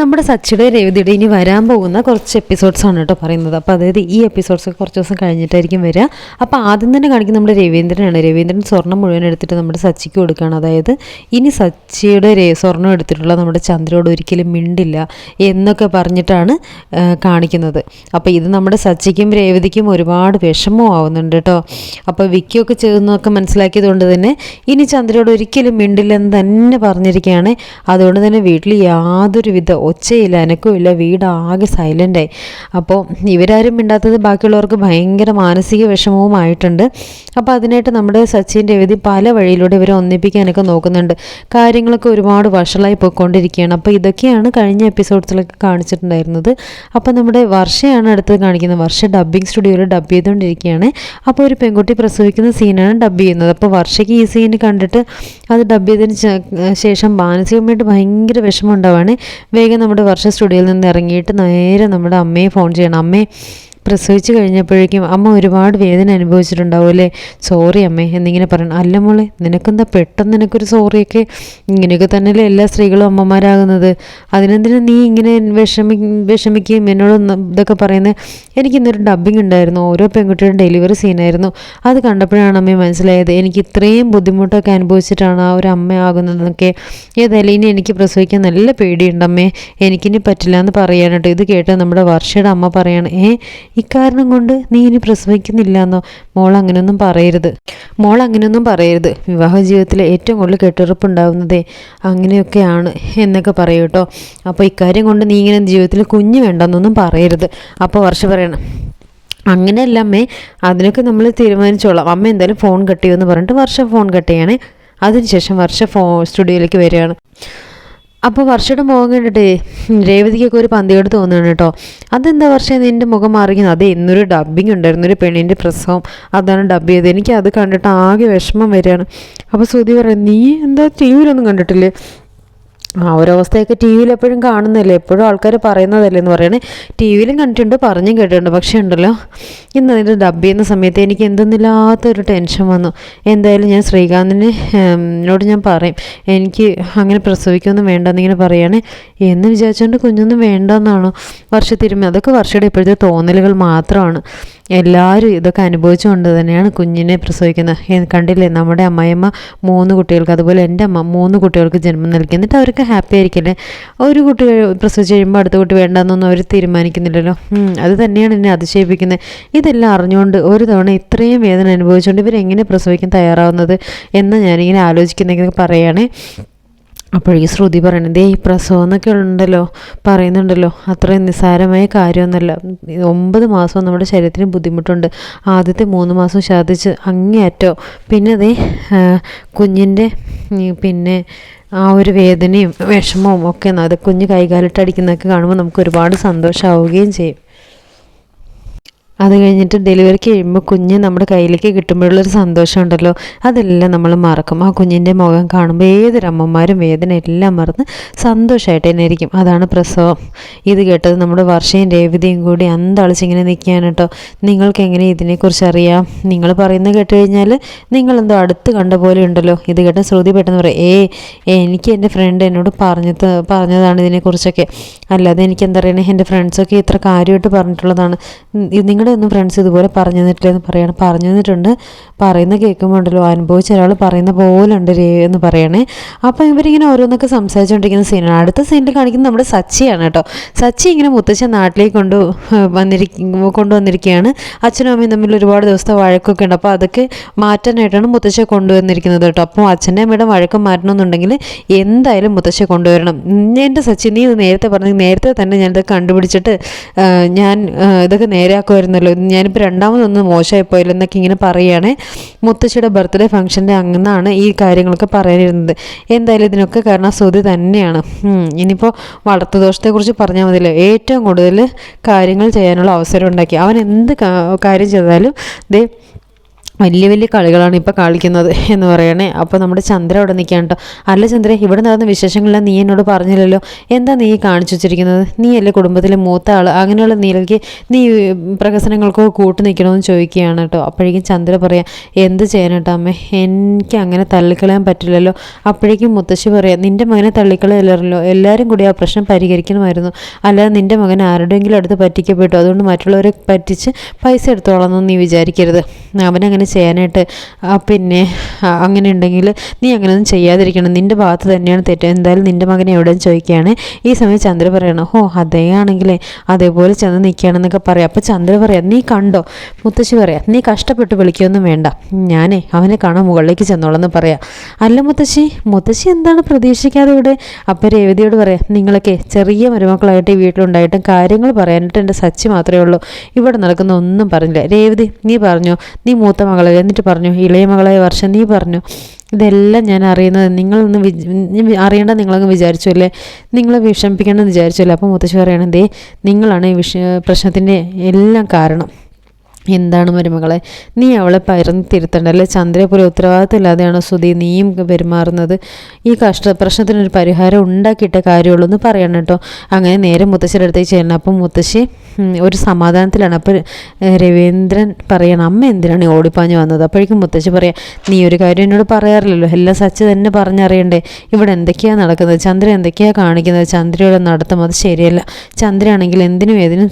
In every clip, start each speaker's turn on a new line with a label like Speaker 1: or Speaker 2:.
Speaker 1: നമ്മുടെ സച്ചിയുടെ രേവതിയുടെ ഇനി വരാൻ പോകുന്ന കുറച്ച് എപ്പിസോഡ്സ് ആണ് കേട്ടോ പറയുന്നത്. അപ്പോൾ അതായത് ഈ എപ്പിസോഡ്സ് കുറച്ച് ദിവസം കഴിഞ്ഞിട്ടായിരിക്കും വരിക. അപ്പോൾ ആദ്യം തന്നെ കാണിക്കുന്ന നമ്മുടെ രവീന്ദ്രനാണ്. രവീന്ദ്രൻ സ്വർണം മുഴുവൻ എടുത്തിട്ട് നമ്മുടെ സച്ചിക്ക് കൊടുക്കുകയാണ്. അതായത് ഇനി സച്ചിയുടെ രേ സ്വർണം എടുത്തിട്ടുള്ള നമ്മുടെ ചന്ദ്രയോട് ഒരിക്കലും മിണ്ടില്ല എന്നൊക്കെ പറഞ്ഞിട്ടാണ് കാണിക്കുന്നത്. അപ്പോൾ ഇത് നമ്മുടെ സച്ചിക്കും രേവതിക്കും ഒരുപാട് വിഷമവും ആവുന്നുണ്ട് കേട്ടോ. അപ്പോൾ വിക്കിയൊക്കെ ചേർന്നൊക്കെ മനസ്സിലാക്കിയത് കൊണ്ട് തന്നെ ഇനി ചന്ദ്രയോട് ഒരിക്കലും മിണ്ടില്ലെന്ന് തന്നെ പറഞ്ഞിരിക്കുകയാണ്. അതുകൊണ്ട് തന്നെ വീട്ടിൽ യാതൊരുവിധ ഒച്ചയില്ല എനക്കും വീട് ആകെ സൈലന്റായി അപ്പോൾ ഇവരാരും മിണ്ടാത്തത് ബാക്കിയുള്ളവർക്ക് ഭയങ്കര മാനസിക വിഷമവുമായിട്ടുണ്ട്. അപ്പോൾ അതിനായിട്ട് നമ്മുടെ സച്ചിൻ എഴുതി പല വഴിയിലൂടെ ഇവരെ ഒന്നിപ്പിക്കാനൊക്കെ നോക്കുന്നുണ്ട്. കാര്യങ്ങളൊക്കെ ഒരുപാട് വഷളായി പോയിക്കൊണ്ടിരിക്കുകയാണ്. അപ്പോൾ ഇതൊക്കെയാണ് കഴിഞ്ഞ എപ്പിസോഡ്സിലൊക്കെ കാണിച്ചിട്ടുണ്ടായിരുന്നത്. അപ്പോൾ നമ്മുടെ വർഷയാണ് അടുത്തത് കാണിക്കുന്നത്. വർഷ ഡബ്ബിംഗ് സ്റ്റുഡിയോയിൽ ഡബ് ചെയ്തുകൊണ്ടിരിക്കുകയാണ്. അപ്പോൾ ഒരു പെൺകുട്ടി പ്രസവിക്കുന്ന സീനാണ് ഡബ് ചെയ്യുന്നത്. അപ്പോൾ വർഷയ്ക്ക് ഈ സീൻ കണ്ടിട്ട് അത് ഡബ് ചെയ്തതിന് ശേഷം മാനസികമായിട്ട് ഭയങ്കര വിഷമം ഉണ്ടാവുകയാണ് വേഗം നമ്മുടെ വർഷ സ്റ്റുഡിയോയിൽ നിന്ന് ഇറങ്ങിയിട്ട് നേരെ നമ്മുടെ അമ്മയെ ഫോൺ ചെയ്യണം. അമ്മേ പ്രസവിച്ച് കഴിഞ്ഞപ്പോഴേക്കും അമ്മ ഒരുപാട് വേദന അനുഭവിച്ചിട്ടുണ്ടാവും അല്ലേ? സോറി അമ്മേ എന്നിങ്ങനെ പറയണം. അല്ല മോളെ നിനക്കെന്താ പെട്ടെന്ന് നിനക്കൊരു സോറിയൊക്കെ ഇങ്ങനെയൊക്കെ തന്നെയല്ലേ എല്ലാ സ്ത്രീകളും അമ്മമാരാകുന്നത്. അതിനെന്തിനാ നീ ഇങ്ങനെ വിഷമി വിഷമിക്കുകയും എന്നോട് ഇതൊക്കെ പറയുന്നത്? എനിക്കിന്നൊരു ഡബ്ബിംഗ് ഉണ്ടായിരുന്നു. ഓരോ പെൺകുട്ടിയുടെ ഡെലിവറി സീനായിരുന്നു അത് കണ്ടപ്പോഴാണ് അമ്മയെ മനസ്സിലായത് എനിക്ക് ഇത്രയും ബുദ്ധിമുട്ടൊക്കെ അനുഭവിച്ചിട്ടാണ് ആ ഒരു അമ്മയാകുന്നതെന്നൊക്കെ ഏതായാലും ഇനി എനിക്ക് പ്രസവിക്കാൻ നല്ല പേടിയുണ്ട് അമ്മേ. എനിക്കിനി പറ്റില്ല എന്ന് പറയാനായിട്ട് ഇത് കേട്ട് നമ്മുടെ വർഷയുടെ അമ്മ പറയാണ് ഏ ഇക്കാരണം കൊണ്ട് നീ ഇനി പ്രസവിക്കുന്നില്ല എന്നോ മോൾ അങ്ങനെയൊന്നും പറയരുത്. മോൾ അങ്ങനെയൊന്നും പറയരുത്. വിവാഹ ജീവിതത്തിലെ ഏറ്റവും കൂടുതൽ കെട്ടുറപ്പുണ്ടാവുന്നതേ അങ്ങനെയൊക്കെയാണ് എന്നൊക്കെ പറയൂ കേട്ടോ അപ്പോൾ ഇക്കാര്യം കൊണ്ട് നീ ഇങ്ങനെ ജീവിതത്തിൽ കുഞ്ഞ് വേണ്ടെന്നൊന്നും പറയരുത്. അപ്പോൾ വർഷ പറയണം. അങ്ങനെയല്ല അമ്മേ അതിനൊക്കെ നമ്മൾ തീരുമാനിച്ചോളാം. അമ്മ എന്തായാലും ഫോൺ കട്ട് ചെയ്യുമെന്ന് പറഞ്ഞിട്ട് വർഷം ഫോൺ കട്ട് ചെയ്യണേ. അതിനുശേഷം വർഷ ഫോ സ്റ്റുഡിയോയിലേക്ക് വരികയാണ്. അപ്പോൾ വർഷയുടെ മുഖം കണ്ടിട്ടേ രേവതിക്കൊക്കെ ഒരു പന്തിയോട് തോന്നുകയാണ് കേട്ടോ. അതെന്താ വർഷം നിന്റെ മുഖം മാറിക്കുന്നത് അതെ ഇന്നൊരു ഡബ്ബിങ് ഉണ്ടായിരുന്നു ഒരു പെണ്ണിന്റെ പ്രസവം. അതാണ് ഡബ് ചെയ്തത്. എനിക്ക് അത് കണ്ടിട്ട് ആകെ വിഷമം വരികയാണ്. അപ്പോൾ ശ്രുതി പറയാം നീ എന്താ ടി വിയിലൊന്നും കണ്ടിട്ടില്ലേ? ആ ഒരു അവസ്ഥയൊക്കെ ടി വിയിൽ എപ്പോഴും കാണുന്നില്ലേ എപ്പോഴും ആൾക്കാർ പറയുന്നതല്ലേ എന്ന് പറയണേ. ടി വിയിലും കണ്ടിട്ടുണ്ട് പറഞ്ഞും കേട്ടിട്ടുണ്ട്. പക്ഷേ ഉണ്ടല്ലോ ഇന്ന് അതിന്റെ ഡബ് ചെയ്യുന്ന സമയത്ത് എനിക്ക് എന്തെന്നില്ലാത്തൊരു ടെൻഷൻ വന്നു. എന്തായാലും ഞാൻ ശ്രീകാന്തിന് ഉം, ഞാൻ പറയും. എനിക്ക് അങ്ങനെ പ്രസവിക്കൊന്നും വേണ്ടെന്നിങ്ങനെ പറയാണ്. എന്ന് വിചാരിച്ചുകൊണ്ട് കുഞ്ഞൊന്നും വേണ്ടെന്നാണോ വർഷ തിരുമ്മി അതൊക്കെ വർഷയുടെ ഇപ്പോഴത്തെ തോന്നലുകൾ മാത്രമാണ്. എല്ലാവരും ഇതൊക്കെ അനുഭവിച്ചുകൊണ്ട് തന്നെയാണ് കുഞ്ഞിനെ പ്രസവിക്കുന്നത്. കണ്ടില്ലേ? നമ്മുടെ അമ്മയമ്മ മൂന്ന് കുട്ടികൾക്ക് അതുപോലെ എന്റെ അമ്മ മൂന്ന് കുട്ടികൾക്ക് ജന്മം നൽകി. എന്നിട്ട് അവർക്ക് ഹാപ്പി ആയിരിക്കില്ലേ? ഒരു കുട്ടി പ്രസവിച്ച് കഴിയുമ്പോൾ അടുത്ത കുട്ടി വേണ്ടെന്നൊന്നും അവർ തീരുമാനിക്കുന്നില്ലല്ലോ. അത് തന്നെയാണ് എന്നെ അതിശയിപ്പിക്കുന്നത് ഇതെല്ലാം അറിഞ്ഞുകൊണ്ട് ഒരു തവണ ഇത്രയും വേദന അനുഭവിച്ചുകൊണ്ട് ഇവരെങ്ങനെ പ്രസവിക്കാൻ തയ്യാറാവുന്നത് എന്ന് ഞാനിങ്ങനെ ആലോചിക്കുന്നതൊക്കെ പറയുകയാണേ. അപ്പോൾ ഈ ശ്രുതി പറയണത് ഈ പ്രസവം എന്നൊക്കെ ഉണ്ടല്ലോ പറയുന്നുണ്ടല്ലോ. അത്രയും നിസ്സാരമായ കാര്യമൊന്നുമല്ല ഒമ്പത് മാസം നമ്മുടെ ശരീരത്തിന് ബുദ്ധിമുട്ടുണ്ട്. ആദ്യത്തെ മൂന്ന് മാസം ശാദിച്ച് അങ്ങേയറ്റോ. പിന്നെ അതേ കുഞ്ഞിന്റെ പിന്നെ ആ ഒരു വേദനയും വിഷമവും ഒക്കെ അത് കുഞ്ഞ് കൈകാലിട്ടടിക്കുന്നതൊക്കെ കാണുമ്പോൾ നമുക്ക് ഒരുപാട് സന്തോഷമാവുകയും ചെയ്യും. അത് കഴിഞ്ഞിട്ട് ഡെലിവറി കഴിയുമ്പോൾ കുഞ്ഞ് നമ്മുടെ കയ്യിലേക്ക് കിട്ടുമ്പോഴുള്ളൊരു സന്തോഷം ഉണ്ടല്ലോ അതെല്ലാം നമ്മൾ മറക്കും. ആ കുഞ്ഞിന്റെ മുഖം കാണുമ്പോൾ ഏതൊരമ്മമാരും വേദന എല്ലാം മറന്ന് സന്തോഷമായിട്ട് തന്നെ ഇരിക്കും. അതാണ് പ്രസവം. ഇത് കേട്ടത് നമ്മുടെ വർഷയും രേവതിയും കൂടി അന്തളിച്ചിങ്ങനെ നിൽക്കുകയാണ് കേട്ടോ. നിങ്ങൾക്ക് എങ്ങനെ ഇതിനെക്കുറിച്ച് അറിയാം? നിങ്ങൾ പറയുന്നത് കേട്ട് കഴിഞ്ഞാൽ നിങ്ങളെന്തോ അടുത്ത് കണ്ട പോലെ ഉണ്ടല്ലോ. ഇത് കേട്ട ശ്രുതി പെട്ടെന്ന് പറയും ഏ എനിക്ക് എന്റെ ഫ്രണ്ട് എന്നോട് പറഞ്ഞത് പറഞ്ഞതാണ് ഇതിനെക്കുറിച്ചൊക്കെ. അല്ലാതെ എനിക്ക് എന്താ പറയണേ എന്റെ ഫ്രണ്ട്സൊക്കെ ഇത്ര കാര്യമായിട്ട് പറഞ്ഞിട്ടുള്ളതാണ്. നിങ്ങളുടെ ഒന്നും ഫ്രണ്ട്സ് ഇതുപോലെ പറഞ്ഞു തന്നിട്ടില്ലെന്ന് പറയണം പറഞ്ഞു തന്നിട്ടുണ്ട്. പറയുന്ന കേൾക്കുമ്പോൾ ഉണ്ടല്ലോ അനുഭവിച്ച ഒരാൾ പറയുന്ന പോലെ ഉണ്ട് രേ എന്ന് പറയണേ. അപ്പോൾ ഇവരിങ്ങനെ ഓരോന്നൊക്കെ സംസാരിച്ചുകൊണ്ടിരിക്കുന്ന സീനാണ് അടുത്ത സീനിൽ കാണിക്കുന്നത് നമ്മുടെ സച്ചിയാണ് കേട്ടോ. സച്ചി ഇങ്ങനെ മുത്തച്ഛൻ നാട്ടിലേക്ക് കൊണ്ട് വന്നിരിക്കും കൊണ്ടുവന്നിരിക്കുകയാണ്. അച്ഛനും അമ്മയും തമ്മിൽ ഒരുപാട് ദിവസത്തെ വഴക്കൊക്കെ ഉണ്ട്. അപ്പോൾ അതൊക്കെ മാറ്റാനായിട്ടാണ് മുത്തശ്ശെ കൊണ്ടുവന്നിരിക്കുന്നത് കേട്ടോ. അപ്പോൾ അച്ഛന്റെ അമ്മയുടെ വഴക്കം മാറ്റണമെന്നുണ്ടെങ്കിൽ എന്തായാലും മുത്തശ്ശെ കൊണ്ടുവരണം. എന്റെ സച്ചി നീ നേരത്തെ പറഞ്ഞു നേരത്തെ തന്നെ ഞാനിത് കണ്ടുപിടിച്ചിട്ട് ഞാൻ ഇതൊക്കെ ആ, നേരെയാക്കുമായിരുന്നല്ലോ ഞാനിപ്പോൾ രണ്ടാമതൊന്ന് മോശമായി പോയല്ലോ എന്നൊക്കെ ഇങ്ങനെ പറയുകയാണേ. മുത്തശ്ശിയുടെ ബർത്ത്ഡേ ഫംഗ്ഷന്റെ അങ്ങനാണ് ഈ കാര്യങ്ങളൊക്കെ പറയാനിരുന്നത്. എന്തായാലും ഇതിനൊക്കെ കാരണം ശ്രുതി തന്നെയാണ് ഇനിയിപ്പോൾ വളർത്തുദോഷത്തെക്കുറിച്ച് പറഞ്ഞാൽ മതിയല്ലോ. ഏറ്റവും കൂടുതൽ കാര്യങ്ങൾ ചെയ്യാനുള്ള അവസരം ഉണ്ടാക്കി. അവൻ എന്ത് കാര്യം ചെയ്താലും ദേ വലിയ വലിയ കളികളാണ് ഇപ്പോൾ കളിക്കുന്നത് എന്ന് പറയണേ. അപ്പോൾ നമ്മുടെ ചന്ദ്ര അവിടെ നിൽക്കാൻ കേട്ടോ അല്ല ചന്ദ്ര ഇവിടെ നടന്ന വിശേഷങ്ങളെല്ലാം നീ എന്നോട് പറഞ്ഞില്ലല്ലോ. എന്താ നീ കാണിച്ചു വെച്ചിരിക്കുന്നത്? നീ അല്ലേ കുടുംബത്തിലെ മൂത്ത ആൾ അങ്ങനെയുള്ള നീലയ്ക്ക് നീ പ്രഹസനങ്ങൾക്കോ കൂട്ടു നിൽക്കണമെന്ന് ചോദിക്കുകയാണ് കേട്ടോ അപ്പോഴേക്കും ചന്ദ്ര പറയാം എന്ത് ചെയ്യാനട്ടോ അമ്മേ? എനിക്ക് അങ്ങനെ തള്ളിക്കളയാൻ പറ്റില്ലല്ലോ. അപ്പോഴേക്കും മുത്തശ്ശി പറയാം നിന്റെ മകനെ തള്ളിക്കളയല്ലോ എല്ലാവരും കൂടി ആ പ്രശ്നം പരിഹരിക്കണമായിരുന്നു. അല്ലാതെ നിന്റെ മകൻ ആരുടെയെങ്കിലും അടുത്ത് പറ്റിക്കപ്പെട്ടു. അതുകൊണ്ട് മറ്റുള്ളവരെ പറ്റിച്ച് പൈസ എടുത്തോളാം നീ വിചാരിക്കരുത്. അവനങ്ങനെ ചെയ്യാനായിട്ട് പിന്നെ അങ്ങനെ ഉണ്ടെങ്കിൽ നീ അങ്ങനെയൊന്നും ചെയ്യാതിരിക്കണം. നിന്റെ ഭാഗത്ത് തന്നെയാണ് തെറ്റ്. എന്തായാലും നിന്റെ മകനെ എവിടെയും ചോദിക്കുകയാണ്. ഈ സമയം ചന്ദ്ര പറയണം ഓ അതേ ആണെങ്കിലേ അതേപോലെ ചെന്ന് നിൽക്കുകയാണെന്നൊക്കെ പറയാം. അപ്പോൾ ചന്ദ്ര പറയാം നീ കണ്ടോ? മുത്തശ്ശി പറയാം നീ കഷ്ടപ്പെട്ട് വിളിക്കുകയൊന്നും വേണ്ട. ഞാനേ അവനെ കാണാൻ മുകളിലേക്ക് ചെന്നോളെന്ന് പറയാം. അല്ല മുത്തശ്ശി മുത്തശ്ശി എന്താണ് പ്രതീക്ഷിക്കാതെ ഇവിടെ? അപ്പം രേവതിയോട് പറയാം നിങ്ങളൊക്കെ ചെറിയ മരുമക്കളായിട്ട് ഈ വീട്ടിലുണ്ടായിട്ടും കാര്യങ്ങൾ പറയാനായിട്ട് എന്റെ സച്ചി മാത്രമേ ഉള്ളൂ. ഇവിടെ നടക്കുന്ന ഒന്നും പറഞ്ഞില്ല. രേവതി നീ പറഞ്ഞോ നീ മൂത്ത മകളെ എന്നിട്ട് പറഞ്ഞു ഇളയ മകളെ വർഷം നീ പറഞ്ഞു ഇതെല്ലാം ഞാൻ അറിയുന്നത് നിങ്ങളൊന്ന് വി അറിയേണ്ട നിങ്ങളങ്ങ് വിചാരിച്ചു അല്ലേ? നിങ്ങളെ വിഷമിപ്പിക്കണമെന്ന് വിചാരിച്ചു അല്ലേ? അപ്പോൾ മുത്തശ്ശി പറയണതേ നിങ്ങളാണ് ഈ വിഷ പ്രശ്നത്തിന്റെ എല്ലാം കാരണം. എന്താണ് മരുമകളെ? നീ അവളെ പരന്ന് ചന്ദ്രയെ പോലെ ഉത്തരവാദിത്തമില്ലാതെയാണ് സുധി നീയും പെരുമാറുന്നത്? ഈ കഷ്ട പ്രശ്നത്തിനൊരു പരിഹാരം ഉണ്ടാക്കിയിട്ട കാര്യമുള്ളൂ എന്ന് പറയണം കേട്ടോ. അങ്ങനെ നേരെ മുത്തശ്ശിയുടെ അടുത്തേക്ക് ചെല്ലണം. അപ്പം മുത്തശ്ശി ഒരു സമാധാനത്തിലാണ്. അപ്പോൾ രവീന്ദ്രൻ പറയണം അമ്മ എന്തിനാണ് ഓടിപ്പാഞ്ഞ് വന്നത്? അപ്പോഴേക്കും മുത്തശ്ശി പറയാം നീ ഒരു കാര്യം എന്നോട് പറയാറില്ലല്ലോ. എല്ലാം സച്ച് തന്നെ പറഞ്ഞറിയണ്ടേ. ഇവിടെ എന്തൊക്കെയാണ് നടക്കുന്നത്? ചന്ദ്ര എന്തൊക്കെയാണ് കാണിക്കുന്നത്? ചന്ദ്രയുടെ നടത്തം അത് ശരിയല്ല. ചന്ദ്രയാണെങ്കിൽ എന്തിനും ഏതിനും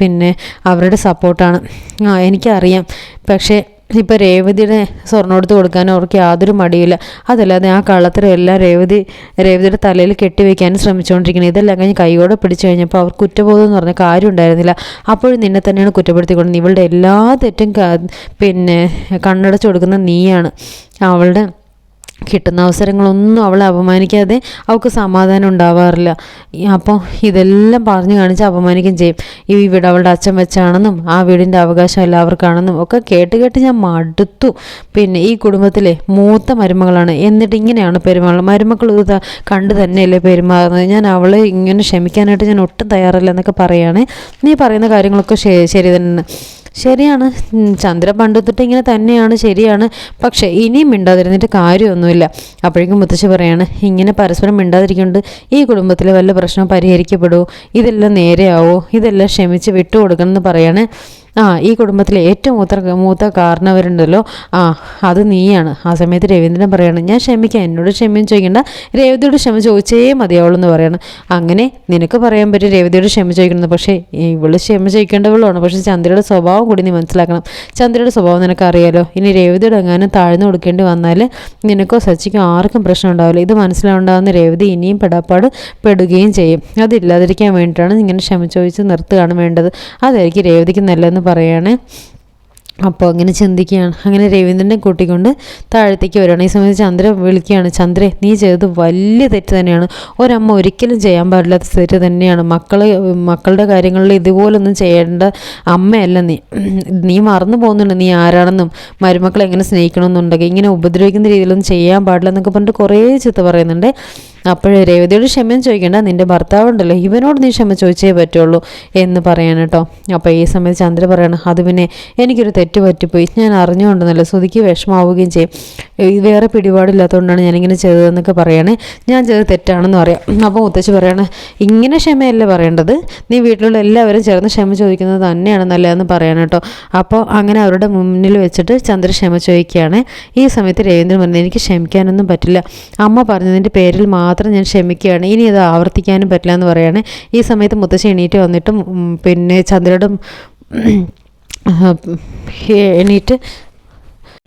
Speaker 1: പിന്നെ അവരുടെ സപ്പോർട്ടാണ്. ആ എനിക്കറിയാം. പക്ഷേ ഇപ്പോൾ രേവതിയുടെ സ്വർണം എടുത്ത് കൊടുക്കാൻ അവർക്ക് യാതൊരു മടിയില്ല അതല്ലാതെ ആ കള്ളത്തരമെല്ലാം രേവതി രേവതിയുടെ തലയിൽ കെട്ടിവെക്കാനും ശ്രമിച്ചുകൊണ്ടിരിക്കുന്നത് ഇതെല്ലാം കഴിഞ്ഞ് കൈയോടെ പിടിച്ചു കഴിഞ്ഞപ്പോൾ അവർ കുറ്റബോധം എന്ന് പറഞ്ഞ കാര്യം ഉണ്ടായിരുന്നില്ല. അപ്പോഴും നിന്നെ തന്നെയാണ് കുറ്റപ്പെടുത്തിക്കൊണ്ടിരുന്നത്. ഇവളുടെ എല്ലാ തെറ്റും പിന്നെ കണ്ണടച്ചു കൊടുക്കുന്ന നീയാണ്. അവളുടെ കിട്ടുന്ന അവസരങ്ങളൊന്നും അവളെ അപമാനിക്കാതെ അവൾക്ക് സമാധാനം ഉണ്ടാവാറില്ല. അപ്പോൾ ഇതെല്ലാം പറഞ്ഞു കാണിച്ച് അപമാനിക്കുകയും ചെയ്യും. ഈ വീട് അവളുടെ അച്ഛൻ വെച്ചാണെന്നും ആ വീടിന്റെ അവകാശം എല്ലാവർക്കാണെന്നും ഒക്കെ കേട്ട് കേട്ട് ഞാൻ മടുത്തു. പിന്നെ ഈ കുടുംബത്തിലെ മൂത്ത മരുമകളാണ്. എന്നിട്ട് ഇങ്ങനെയാണ് പെരുമാറുന്നത്. മരുമക്കൾ ഇത് കണ്ടു തന്നെയല്ലേ പെരുമാറുന്നത്. ഞാൻ അവളെ ഇങ്ങനെ ക്ഷമിക്കാനായിട്ട് ഞാൻ ഒട്ടും തയ്യാറല്ല എന്നൊക്കെ പറയുകയാണ് നീ പറയുന്ന കാര്യങ്ങളൊക്കെ ശരി തന്നെ ശരിയാണ്. ചന്ദ്ര പണ്ടുത്തിട്ട് ഇങ്ങനെ തന്നെയാണ് ശരിയാണ്. പക്ഷേ ഇനിയും മിണ്ടാതിരുന്നിട്ട് കാര്യമൊന്നുമില്ല. അപ്പോഴേക്കും മുത്തശ്ശി പറയാണ് ഇങ്ങനെ പരസ്പരം മിണ്ടാതിരിക്കൊണ്ട് ഈ കുടുംബത്തിലെ വല്ല പ്രശ്നം പരിഹരിക്കപ്പെടുമോ ഇതെല്ലാം നേരെയാവോ? ഇതെല്ലാം ക്ഷമിച്ച് വിട്ടുകൊടുക്കണം എന്ന് പറയാണ്. ആ ഈ കുടുംബത്തിലെ ഏറ്റവും മൂത്ത മൂത്ത കാരണവരുണ്ടല്ലോ. ആ അത് നീയാണ്. ആ സമയത്ത് രവീന്ദ്രൻ പറയണം ഞാൻ ക്ഷമിക്കാം എന്നോട് ക്ഷമയും ചോദിക്കേണ്ട. രേവതിയോട് ക്ഷമ ചോദിച്ചേ മതിയാവുള്ളൂ എന്ന് പറയണം. അങ്ങനെ നിനക്ക് പറയാൻ പറ്റും രേവതിയോട് ക്ഷമ ചോദിക്കണം പക്ഷേ ഇവൾ ക്ഷമ ചോദിക്കേണ്ടവളാണ്. പക്ഷേ ചന്ദ്രയുടെ സ്വഭാവം കൂടി നീ മനസ്സിലാക്കണം. ചന്ദ്രയുടെ സ്വഭാവം നിനക്കറിയാലോ? ഇനി രേവതിയുടെ എങ്ങാനും താഴ്ന്നു കൊടുക്കേണ്ടി വന്നാൽ നിനക്കോ സച്ചിക്കോ ആർക്കും പ്രശ്നം ഉണ്ടാവില്ല. ഇത് മനസ്സിലാവുണ്ടാകുന്ന രേവതി ഇനിയും പെടാപ്പാട് പെടുകയും ചെയ്യും. അതില്ലാതിരിക്കാൻ വേണ്ടിയിട്ടാണ് ഇങ്ങനെ ക്ഷമ ചോദിച്ച് നിർത്തുകയാണ് വേണ്ടത്. അതായിരിക്കും രേവതിക്ക് നല്ലതെന്ന് പറയാണ്. അപ്പോൾ അങ്ങനെ ചിന്തിക്കുകയാണ്. അങ്ങനെ രവീന്ദ്രനെ കൂട്ടിക്കൊണ്ട് താഴത്തേക്ക് വരികയാണ്. ഈ സമയത്ത് ചന്ദ്ര വിളിക്കുകയാണ്. ചന്ദ്ര നീ ചെയ്തത് വലിയ തെറ്റ് തന്നെയാണ്. ഒരമ്മ ഒരിക്കലും ചെയ്യാൻ പാടില്ലാത്ത തെറ്റ് തന്നെയാണ്. മക്കൾ മക്കളുടെ കാര്യങ്ങളിൽ ഇതുപോലൊന്നും ചെയ്യേണ്ട അമ്മയല്ല നീ. നീ മറന്നു പോകുന്നുണ്ട്. നീ ആരാണെന്നും മരുമക്കളെ എങ്ങനെ സ്നേഹിക്കണമെന്നുണ്ടെങ്കിൽ ഇങ്ങനെ ഉപദ്രവിക്കുന്ന രീതിയിലൊന്നും ചെയ്യാൻ പാടില്ല എന്നൊക്കെ പറഞ്ഞിട്ട് കുറേ ചിത്ത പറയുന്നുണ്ട്. അപ്പോഴേ രേവതിയോട് ക്ഷമയും ചോദിക്കേണ്ട നിന്റെ ഭർത്താവുണ്ടല്ലോ ഇവനോട് നീ ക്ഷമ ചോദിച്ചേ പറ്റുള്ളൂ എന്ന് പറയാൻ കേട്ടോ. അപ്പോൾ ഈ സമയത്ത് ചന്ദ്ര പറയണം അത് പിന്നെ എനിക്കൊരു തെറ്റ് പറ്റിപ്പോയി. ഞാൻ അറിഞ്ഞുകൊണ്ടെന്നല്ലോ ശ്രുതിക്ക് വിഷമാവുകയും ചെയ്യും. വേറെ പിടിപാടില്ലാത്തതുകൊണ്ടാണ് ഞാനിങ്ങനെ ചെയ്തതെന്നൊക്കെ പറയണേ. ഞാൻ ചെയ്തത് തെറ്റാണെന്ന് പറയാം. അപ്പോൾ മുത്തശ്ശി പറയണേ ഇങ്ങനെ ക്ഷമയല്ല പറയേണ്ടത്? നീ വീട്ടിലുള്ള എല്ലാവരും ചേർന്ന് ക്ഷമ ചോദിക്കുന്നത് തന്നെയാണ് നല്ലതെന്ന് പറയാൻ കേട്ടോ. അപ്പോൾ അങ്ങനെ അവരുടെ മുന്നിൽ വെച്ചിട്ട് ചന്ദ്ര ക്ഷമ ചോദിക്കുകയാണ്. ഈ സമയത്ത് രവീന്ദ്രൻ പറഞ്ഞു എനിക്ക് ക്ഷമിക്കാനൊന്നും പറ്റില്ല. അമ്മ പറഞ്ഞതിന്റെ പേരിൽ മാത്രം ഞാൻ ക്ഷമിക്കുകയാണ്. ഇനി അത് ആവർത്തിക്കാനും പറ്റില്ല എന്ന് പറയുകയാണ്. ഈ സമയത്ത് മുത്തശ്ശി എണീറ്റ് വന്നിട്ടും പിന്നെ ചന്ദ്രയുടെ എണീറ്റ്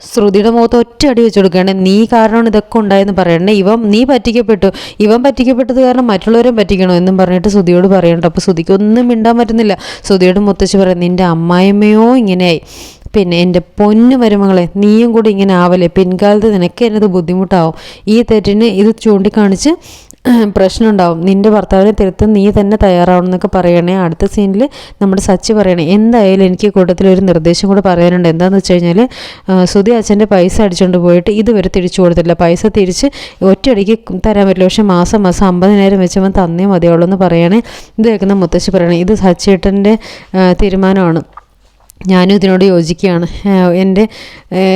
Speaker 1: ശ്രുതിയുടെ മുഖത്ത് ഒറ്റ അടി വെച്ച് കൊടുക്കുകയാണ്. നീ കാരണമാണ് ഇതൊക്കെ ഉണ്ടായെന്ന് പറയണേ ഇവൻ നീ പറ്റിക്കപ്പെട്ടു. ഇവൻ പറ്റിക്കപ്പെട്ടത് കാരണം മറ്റുള്ളവരെയും പറ്റിക്കണോ എന്നും പറഞ്ഞിട്ട് ശ്രുതിയോട് പറയണ്ട അപ്പോൾ ശ്രുതിക്ക് ഒന്നും മിണ്ടാൻ പറ്റുന്നില്ല. ശ്രുതിയോട് മുത്തശ്ശി പറയാം നിന്റെ അമ്മായിമ്മയോ ഇങ്ങനെയായി. പിന്നെ എന്റെ പൊന്നു മരുമകളെ നീയും കൂടി ഇങ്ങനെ ആവല്ലേ? പിൻകാലത്ത് നിനക്ക് എന്നത് ബുദ്ധിമുട്ടാവും. ഈ തെറ്റിന് ഇത് ചൂണ്ടിക്കാണിച്ച് പ്രശ്നം ഉണ്ടാവും നിന്റെ ഭർത്താവിനെ തിരുത്താൻ നീ തന്നെ തയ്യാറാവണം എന്നൊക്കെ പറയണേ. അടുത്ത സീനിൽ നമ്മുടെ സച്ചി പറയണേ എന്തായാലും എനിക്ക് കൂട്ടത്തിൽ ഒരു നിർദ്ദേശം കൂടെ പറയാനുണ്ട്. എന്താണെന്ന് വെച്ച് കഴിഞ്ഞാൽ സുധി അച്ഛന്റെ പൈസ അടിച്ചുകൊണ്ട് പോയിട്ട് ഇതുവരെ തിരിച്ചു കൊടുത്തില്ല പൈസ തിരിച്ച് ഒറ്റയടിക്ക് തരാൻ പറ്റില്ല. പക്ഷേ മാസം മാസം അമ്പതിനായിരം വെച്ചവൻ തന്നേ മതിയുള്ളൂ എന്ന് പറയണേ. ഇത് കേൾക്കുന്ന മുത്തശ്ശി പറയണേ ഇത് സച്ചിയേട്ടന്റെ തീരുമാനമാണ്. ഞാനും ഇതിനോട് യോജിക്കുകയാണ്. എന്റെ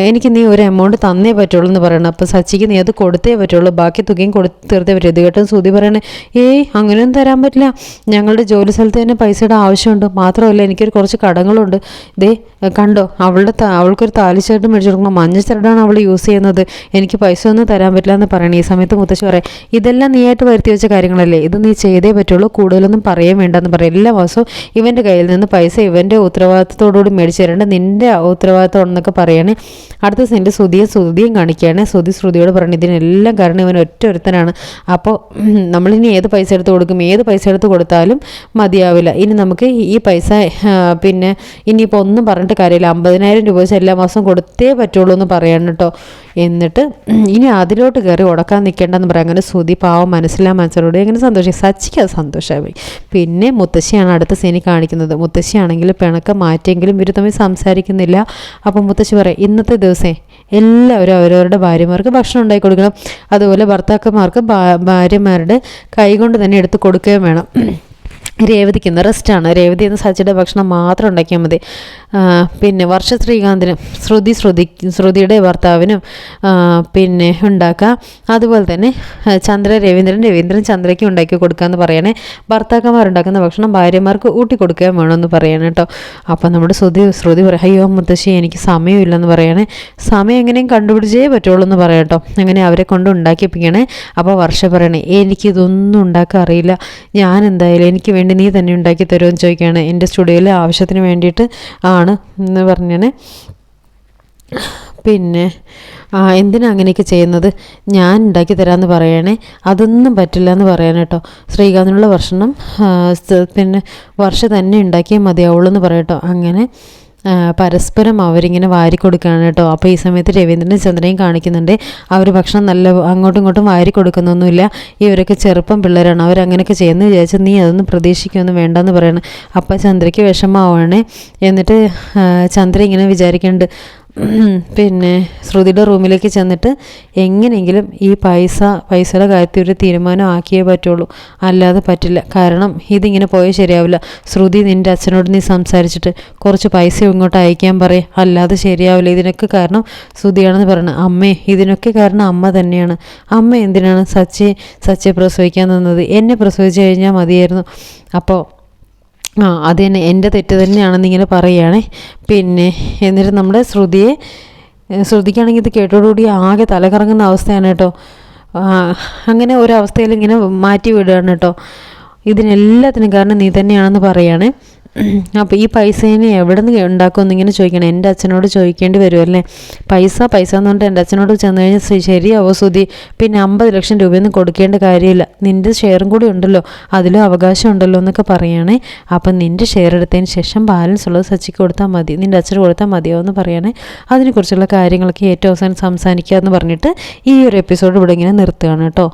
Speaker 1: എനിക്ക് നീ ഒരു എമൗണ്ട് തന്നേ പറ്റുള്ളൂ എന്ന് പറയണം. അപ്പോൾ സച്ചിക്ക് നീ അത് കൊടുത്തേ പറ്റുള്ളൂ. ബാക്കി തുകയും കൊടുത്ത് തീർത്തേ പറ്റും. ഇത് കേട്ടും സുതി പറയണേ ഏയ് അങ്ങനെയൊന്നും തരാൻ പറ്റില്ല. ഞങ്ങളുടെ ജോലി സ്ഥലത്ത് തന്നെ പൈസയുടെ ആവശ്യമുണ്ട്. മാത്രമല്ല എനിക്കൊരു കുറച്ച് കടങ്ങളുണ്ട്. ദേ കണ്ടോ അവളുടെ അവൾക്കൊരു താലിച്ചേർട്ട് മേടിച്ചു കൊടുക്കണം മഞ്ഞ ചരടാണ് അവൾ യൂസ് ചെയ്യുന്നത്. എനിക്ക് പൈസ ഒന്നും തരാൻ പറ്റില്ല എന്ന് പറയണേ. ഈ സമയത്ത് മുത്തശ്ശി പറയാം ഇതെല്ലാം നീയായിട്ട് വരുത്തി വെച്ച കാര്യങ്ങളല്ലേ? ഇത് നീ ചെയ്തേ പറ്റുള്ളൂ. കൂടുതലൊന്നും പറയാൻ വേണ്ടെന്ന് പറയാം. എല്ലാ മാസവും ഇവന്റെ കയ്യിൽ നിന്ന് പൈസ ഇവന്റെ ഉത്തരവാദിത്തത്തോടുകൂടി മേടിച്ചു തരേണ്ട നിന്റെ ഉത്തരവാദിത്തം ഉണ്ടെന്നൊക്കെ പറയണേ. അടുത്ത സെന്റ് ശ്രുതിയെ ശ്രുതിയും കാണിക്കുകയാണ്. ശ്രുതി ശ്രുതിയോട് പറഞ്ഞു ഇതിനെല്ലാം കാരണം ഇവൻ ഒറ്റ ഒരുത്തനാണ് അപ്പോൾ നമ്മളിനി ഏത് പൈസ എടുത്ത് കൊടുക്കും? ഏത് പൈസ എടുത്ത് കൊടുത്താലും മതിയാവില്ല. ഇനി നമുക്ക് ഈ പൈസ പിന്നെ ഇനിയിപ്പോൾ ഒന്നും പറഞ്ഞിട്ട് കാര്യമില്ല. അമ്പതിനായിരം രൂപ വെച്ച് എല്ലാ മാസം കൊടുത്തേ പറ്റുള്ളൂ എന്ന് പറയണം കേട്ടോ എന്നിട്ട് ഇനി അതിലോട്ട് കയറി ഉടക്കാൻ നിൽക്കേണ്ടെന്ന് പറയാം അങ്ങനെ ശ്രുതി പാവം മനസ്സിലാ മനസ്സിലൂടെ അങ്ങനെ സന്തോഷം സച്ചിക്ക് അത് സന്തോഷമായി പിന്നെ മുത്തശ്ശിയാണ് അടുത്ത സീനി കാണിക്കുന്നത്. മുത്തശ്ശിയാണെങ്കിൽ പിണക്കം മാറ്റിയെങ്കിലും ഇവർ തമ്മിൽ സംസാരിക്കുന്നില്ല. അപ്പം മുത്തശ്ശി പറയും ഇന്നത്തെ ദിവസേ എല്ലാവരും അവരവരുടെ ഭാര്യമാർക്ക് ഭക്ഷണം ഉണ്ടാക്കി കൊടുക്കണം. അതുപോലെ ഭർത്താക്കന്മാർക്ക് ഭാര്യമാരുടെ കൈകൊണ്ട് തന്നെ എടുത്ത് കൊടുക്കുകയും വേണം. രേവതിക്ക് ഇന്ന് റെസ്റ്റാണ് രേവതി എന്ന് സച്ചിയുടെ ഭക്ഷണം മാത്രം ഉണ്ടാക്കിയാൽ മതി. പിന്നെ വർഷ ശ്രീകാന്തിനും ശ്രുതി ശ്രുതി ശ്രുതിയുടെ ഭർത്താവിനും പിന്നെ ഉണ്ടാക്കുക അതുപോലെ തന്നെ ചന്ദ്ര രവീന്ദ്രൻ രവീന്ദ്രൻ ചന്ദ്രയ്ക്ക് ഉണ്ടാക്കി കൊടുക്കുക എന്ന് പറയണേ. ഭർത്താക്കന്മാരുണ്ടാക്കുന്ന ഭക്ഷണം ഭാര്യമാർക്ക് ഊട്ടി കൊടുക്കുകയും വേണമെന്ന് പറയണം കേട്ടോ. അപ്പോൾ നമ്മുടെ ശ്രുതി ശ്രുതി പറയാം അയ്യോ മുത്തശ്ശി എനിക്ക് സമയമില്ലെന്ന് പറയണേ. സമയം എങ്ങനെയും കണ്ടുപിടിച്ചേ പറ്റുള്ളൂ എന്ന് പറയാം കേട്ടോ. അങ്ങനെ അവരെ കൊണ്ട് ഉണ്ടാക്കിപ്പിക്കണേ. അപ്പോൾ വർഷ പറയണേ എനിക്കിതൊന്നും ഉണ്ടാക്കാൻ അറിയില്ല. ഞാൻ എന്തായാലും എനിക്ക് വേണ്ടി നീ തന്നെ ഉണ്ടാക്കി തരുമെന്ന് ചോദിക്കുകയാണ്. എന്റെ സ്റ്റുഡിയോയിലെ ആവശ്യത്തിന് വേണ്ടിയിട്ട് ആണ് എന്ന് പറഞ്ഞാണ്. പിന്നെ എന്തിനാ അങ്ങനെയൊക്കെ ചെയ്യുന്നത്? ഞാൻ ഉണ്ടാക്കി തരാമെന്ന് പറയണേ. അതൊന്നും പറ്റില്ല എന്ന് പറയാൻ കേട്ടോ ശ്രീകാന്തിനുള്ള ഭക്ഷണം പിന്നെ വർഷ തന്നെ ഉണ്ടാക്കിയാൽ മതിയാവുള്ളൂ എന്ന് പറയട്ടോ. അങ്ങനെ പരസ്പരം അവരിങ്ങനെ വാരി കൊടുക്കുകയാണ് കേട്ടോ. അപ്പോൾ ഈ സമയത്ത് രവീന്ദ്രനും ചന്ദ്രയും കാണിക്കുന്നുണ്ട്. അവർ ഭക്ഷണം നല്ല അങ്ങോട്ടും ഇങ്ങോട്ടും വാരി കൊടുക്കുന്നൊന്നുമില്ല ഇവരൊക്കെ ചെറുപ്പം പിള്ളേരാണ്. അവരങ്ങനെയൊക്കെ ചെയ്യുന്നു. വിചാരിച്ചാൽ നീ അതൊന്നും പ്രതീക്ഷിക്കുമെന്ന് വേണ്ടെന്ന് പറയണം. അപ്പം ചന്ദ്രയ്ക്ക് വിഷമമാവാണ്. എന്നിട്ട് ചന്ദ്ര ഇങ്ങനെ വിചാരിക്കുന്നുണ്ട്. പിന്നെ ശ്രുതിയുടെ റൂമിലേക്ക് ചെന്നിട്ട് എങ്ങനെയെങ്കിലും ഈ പൈസ പൈസയുടെ കാര്യത്തിൽ ഒരു തീരുമാനം ആക്കിയേ പറ്റുള്ളൂ. അല്ലാതെ പറ്റില്ല. കാരണം ഇതിങ്ങനെ പോയാൽ ശരിയാവില്ല. ശ്രുതി നിന്റെ അച്ഛനോട് നീ സംസാരിച്ചിട്ട് കുറച്ച് പൈസ ഇങ്ങോട്ട് അയക്കാൻ പറയും. അല്ലാതെ ശരിയാവില്ല. ഇതിനൊക്കെ കാരണം ശ്രുതിയാണെന്ന് പറയണം. അമ്മേ ഇതിനൊക്കെ കാരണം അമ്മ തന്നെയാണ്. അമ്മ എന്തിനാണ് സച്ചി സച്ചയെ പ്രസവിക്കാൻ തന്നത് എന്നെ പ്രസവിച്ചു കഴിഞ്ഞാൽ മതിയായിരുന്നു. അപ്പോൾ ആ അത് തന്നെ എന്റെ തെറ്റ് തന്നെയാണെന്ന് ഇങ്ങനെ പറയുകയാണേ. പിന്നെ എന്നിട്ട് നമ്മുടെ ശ്രുതിയെ ശ്രുതിക്കാണെങ്കിൽ ഇത് കേട്ടോടുകൂടി ആകെ തലകറങ്ങുന്ന അവസ്ഥയാണ് കേട്ടോ. അങ്ങനെ ഒരവസ്ഥയിൽ ഇങ്ങനെ മാറ്റി വിടുകയാണ് കേട്ടോ. ഇതിനെല്ലാത്തിനും കാരണം നീ തന്നെയാണെന്ന് പറയുകയാണ്. അപ്പോൾ ഈ പൈസേനെ എവിടെ നിന്ന് ഉണ്ടാക്കുമെന്ന് ഇങ്ങനെ ചോദിക്കണം. എന്റെ അച്ഛനോട് ചോദിക്കേണ്ടി വരുമല്ലേ പൈസ പൈസ എന്ന് പറഞ്ഞിട്ട് എന്റെ അച്ഛനോട് ചെന്ന് കഴിഞ്ഞാൽ ശരിയാവോ സുധി പിന്നെ അമ്പത് ലക്ഷം രൂപയൊന്നും കൊടുക്കേണ്ട കാര്യമില്ല. നിന്റെ ഷെയറും കൂടി ഉണ്ടല്ലോ. അതിലും അവകാശം ഉണ്ടല്ലോ എന്നൊക്കെ പറയുകയാണേ അപ്പം നിന്റെ ഷെയർ എടുത്തതിന് ശേഷം ബാലൻസ് ഉള്ളത് സച്ചിക്ക് കൊടുത്താൽ മതി. നിന്റെ അച്ഛന് കൊടുത്താൽ മതിയോ എന്ന് പറയുകയാണേ അതിനെക്കുറിച്ചുള്ള കാര്യങ്ങളൊക്കെ ഏറ്റവും അവസാനം സംസാരിക്കുക എന്ന് പറഞ്ഞിട്ട് ഈ ഒരു എപ്പിസോഡ് ഇവിടെ ഇങ്ങനെ നിർത്തുകയാണ് കേട്ടോ.